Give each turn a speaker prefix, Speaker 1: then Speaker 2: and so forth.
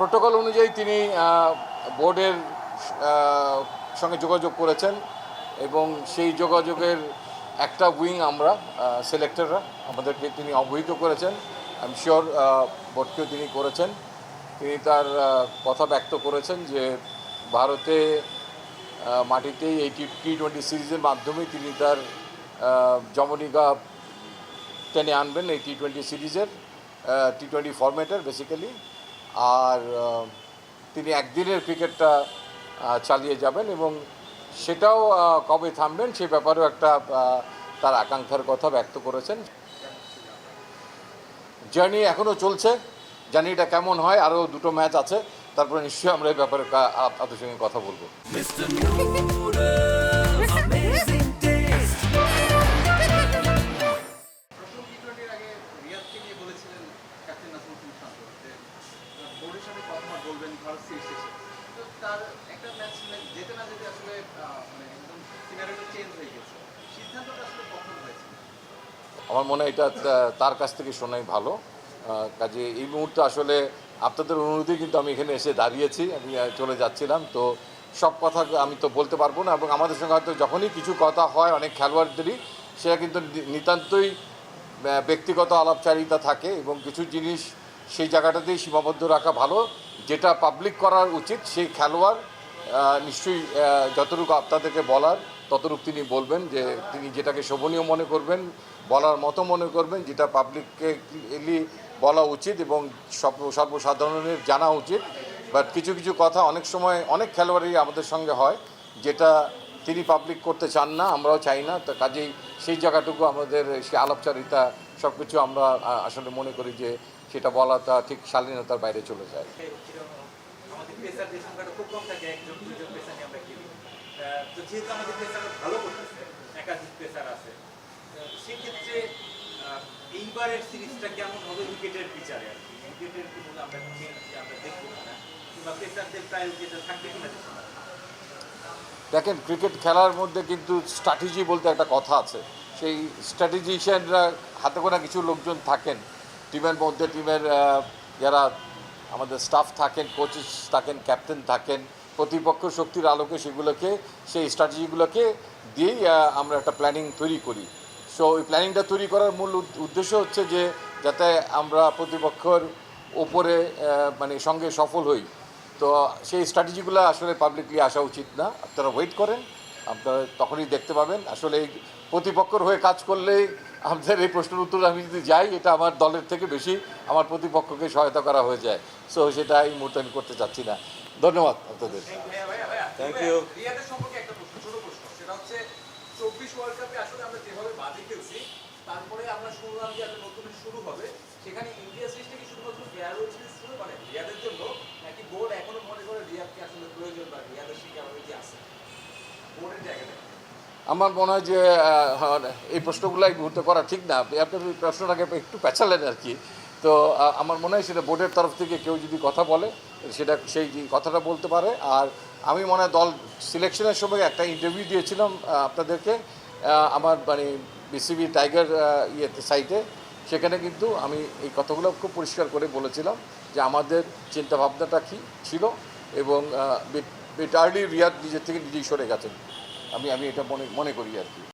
Speaker 1: Protocol অনুযায়ী তিনি বোর্ডের সঙ্গে যোগাযোগ করেছেন এবং সেই যোগাযোগের একটা উইং আমরা সিলেক্টররা আমাদেরকে তিনি অবহিত করেছেন। আমি শিওর বোর্ডকেও তিনি করেছেন। তিনি তার কথা ব্যক্ত করেছেন যে ভারতে মাটিতেই এই টি টোয়েন্টি সিরিজের মাধ্যমে তিনি তার জমনিকা টেনে আনবেন এই টি টোয়েন্টি সিরিজের টি টোয়েন্টি ফরম্যাটের বেসিক্যালি আর তিনি একদিনের ক্রিকেটটা চালিয়ে যাবেন এবং সেটাও কবে থামবেন সে ব্যাপারেও একটা তার আকাঙ্ক্ষার কথা ব্যক্ত করেছেন। জার্নি এখনও চলছে। জার্নিটা কেমন হয়? আরও দুটো ম্যাচ আছে। তারপরে নিশ্চয়ই আমরা এই ব্যাপারে আপ- আপনাদের সঙ্গে কথা বলব।
Speaker 2: সাথে কথা বলবেন শেষে তো তার একটা ম্যাচ যেতে না যেতে আসলে মানে একদম সিনারিটা চেঞ্জ হয়ে গেছে। সিদ্ধান্তটা আসলে কখন হয়েছে?
Speaker 1: আমার মনে হয় এটা তার কাছ থেকে শোনাই ভালো। কাজে এই মুহূর্তে আসলে আপনাদের অনুরোধে কিন্তু আমি এখানে এসে দাঁড়িয়েছি, আমি চলে যাচ্ছিলাম। তো সব কথা আমি তো বলতে পারব না, এবং আমাদের সঙ্গে হয়তো যখনই কিছু কথা হয় অনেক খেলোয়াড়দেরই, সেটা কিন্তু নিতান্তই ব্যক্তিগত আলাপচারিতা থাকে, এবং কিছু জিনিস সেই জায়গাটাতেই সীমাবদ্ধ রাখা ভালো। যেটা পাবলিক করার উচিত, সেই খেলোয়াড় নিশ্চয়ই যতটুকু আপনাদেরকে বলার, ততটুকু তিনি বলবেন যে তিনি যেটাকে শোভনীয় মনে করবেন, বলার মতো মনে করবেন, যেটা পাবলিককে বলা উচিত এবং সর্ব, সর্বসাধারণের জানা উচিত। বাট কিছু কিছু কথা অনেক সময় অনেক খেলোয়াড়ই আমাদের সঙ্গে হয়, যেটা তিনি পাবলিক করতে চান না, আমরাও চাই না। তো কাজেই সেই জায়গাটুকু আমাদের সেই আলাপচারিতা সব কিছু আমরা আসলে মনে করি যে সেটা বলাটা ঠিক শালীনতার বাইরে চলে যায়।
Speaker 3: এইবারের সিরিজটা কেমন হবে উইকেটের বিচারে আর কি? উইকেটের আমরা আমরা দেখব কিংবা পেসারদের থাকবে কিনা
Speaker 1: দেখেন ক্রিকেট খেলার মধ্যে কিন্তু স্ট্র্যাটেজি বলতে একটা কথা আছে। সেই স্ট্র্যাটেজিশিয়ানরা হাতে গোনা কিছু লোকজন থাকেন টিমের মধ্যে টিমের যারা আমাদের স্টাফ থাকেন কোচেস থাকেন ক্যাপ্টেন থাকেন, প্রতিপক্ষ শক্তির আলোকে সেগুলোকে, সেই স্ট্র্যাটেজিগুলোকে দিয়েই আমরা একটা প্ল্যানিং তৈরি করি। সো ওই প্ল্যানিংটা তৈরি করার মূল উদ্দেশ্য হচ্ছে যে, যাতে আমরা প্রতিপক্ষর ওপরে মানে সঙ্গে সফল হই। তো সেই স্ট্র্যাটেজিগুলো আসলে পাবলিকলি আসা উচিত না। আপনারা ওয়েট করেন, আপনারা তখনই দেখতে পাবেন। আসলে এই প্রতিপক্ষর হয়ে কাজ করলেই আমাদের এই প্রশ্নের উত্তর আমি যদি যাই এটা আমার দলের থেকে বেশি আমার প্রতিপক্ষকে সহায়তা করা হয়ে যায়। সো সেটা এই মুহূর্তে আমি করতে চাচ্ছি না। ধন্যবাদ আপনাদের।
Speaker 3: থ্যাংক ইউ
Speaker 2: রিয়াদের সম্পর্কে একটা প্রশ্ন ছোট প্রশ্ন। সেটা হচ্ছে চব্বিশ ওয়ার্ল্ড কাপে আসলে আমরা যেভাবে বাজে খেলছি তারপরে আমরা শুনলাম যে একটা নতুন শুরু হবে। সেখানে ইন্ডিয়া সিরিজটা কি শুধুমাত্র মানে জন্য নাকি বোর্ড এখনও মনে করে রিয়াদকে আসলে প্রয়োজন বা রিয়াদের সেই ক্যাপাবিলিটি আছে বোর্ডের জায়গাটা
Speaker 1: আমার মনে হয় যে এই প্রশ্নগুলো মুহূর্তে করা ঠিক না। আপনি প্রশ্নটাকে একটু পেঁচালেন আর কি। তো আমার মনে হয় সেটা বোর্ডের তরফ থেকে কেউ যদি কথা বলে, সেটা সেই কথাটা বলতে পারে। আর আমি মনে হয় দল সিলেকশনের সময় একটা ইন্টারভিউ দিয়েছিলাম আপনাদেরকে আমার মানে বিসিবি টাইগার ইয়েতে সাইটে সেখানে কিন্তু আমি এই কথাগুলো খুব পরিষ্কার করে বলেছিলাম যে, আমাদের চিন্তাভাবনাটা কী ছিল এবং বিট আর্লি রিয়াদ নিজের থেকে নিজেই সরে গেছেন। আমি আমি এটা মনে মনে করি আর কি।